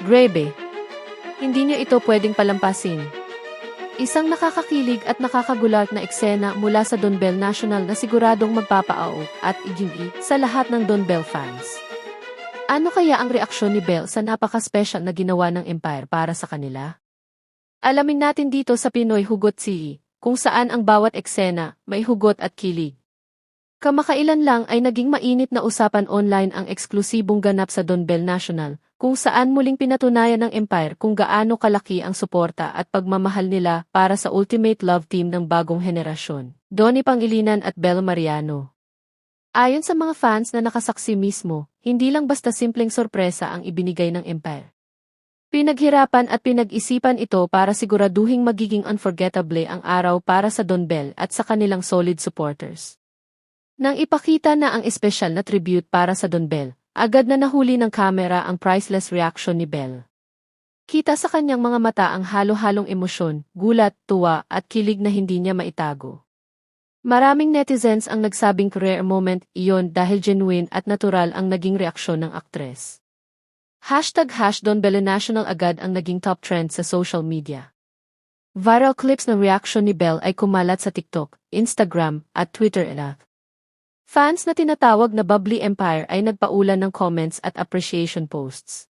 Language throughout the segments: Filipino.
Grebe. Hindi niyo ito pwedeng palampasin. Isang nakakakilig at nakakagulat na eksena mula sa Don Bell National na siguradong magpapaao at igini sa lahat ng Don Bell fans. Ano kaya ang reaksyon ni Bell sa napaka-special na ginawa ng Empire para sa kanila? Alamin natin dito sa Pinoy Hugot CE, kung saan ang bawat eksena may hugot at kilig. Kamakailan lang ay naging mainit na usapan online ang eksklusibong ganap sa Don Bell National, kung saan muling pinatunayan ng Empire kung gaano kalaki ang suporta at pagmamahal nila para sa ultimate love team ng bagong henerasyon, Donnie Pangilinan at Bel Mariano. Ayon sa mga fans na nakasaksi mismo, hindi lang basta simpleng sorpresa ang ibinigay ng Empire. Pinaghirapan at pinag-isipan ito para siguraduhing magiging unforgettable ang araw para sa Don Bell at sa kanilang solid supporters. Nang ipakita na ang espesyal na tribute para sa Don Bell, agad na nahuli ng kamera ang priceless reaction ni Bell. Kita sa kanyang mga mata ang halo-halong emosyon, gulat, tuwa at kilig na hindi niya maitago. Maraming netizens ang nagsabing rare moment iyon dahil genuine at natural ang naging reaksyon ng aktres. Hashtag hash Don Bell National agad ang naging top trend sa social media. Viral clips ng reaction ni Bell ay kumalat sa TikTok, Instagram, at Twitter era. Fans na tinatawag na Bubbly Empire ay nagpaulan ng comments at appreciation posts.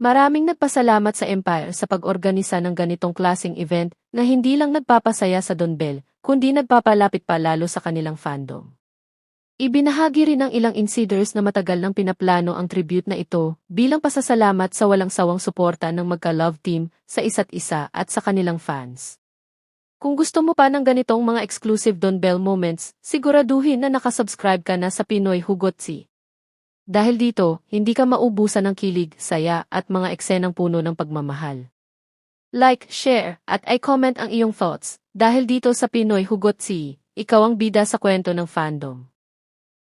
Maraming nagpasalamat sa Empire sa pag-organisa ng ganitong klasing event na hindi lang nagpapasaya sa Don Bell, kundi nagpapalapit pa lalo sa kanilang fandom. Ibinahagi rin ng ilang insiders na matagal nang pinaplano ang tribute na ito bilang pasasalamat sa walang sawang suporta ng magka-love team sa isa't isa at sa kanilang fans. Kung gusto mo pa ng ganitong mga exclusive Don Bell moments, siguraduhin na nakasubscribe ka na sa Pinoy Hugotsi. Dahil dito, hindi ka maubusan ng kilig, saya, at mga eksenang puno ng pagmamahal. Like, share, at i-comment ang iyong thoughts, dahil dito sa Pinoy Hugotsi, ikaw ang bida sa kwento ng fandom.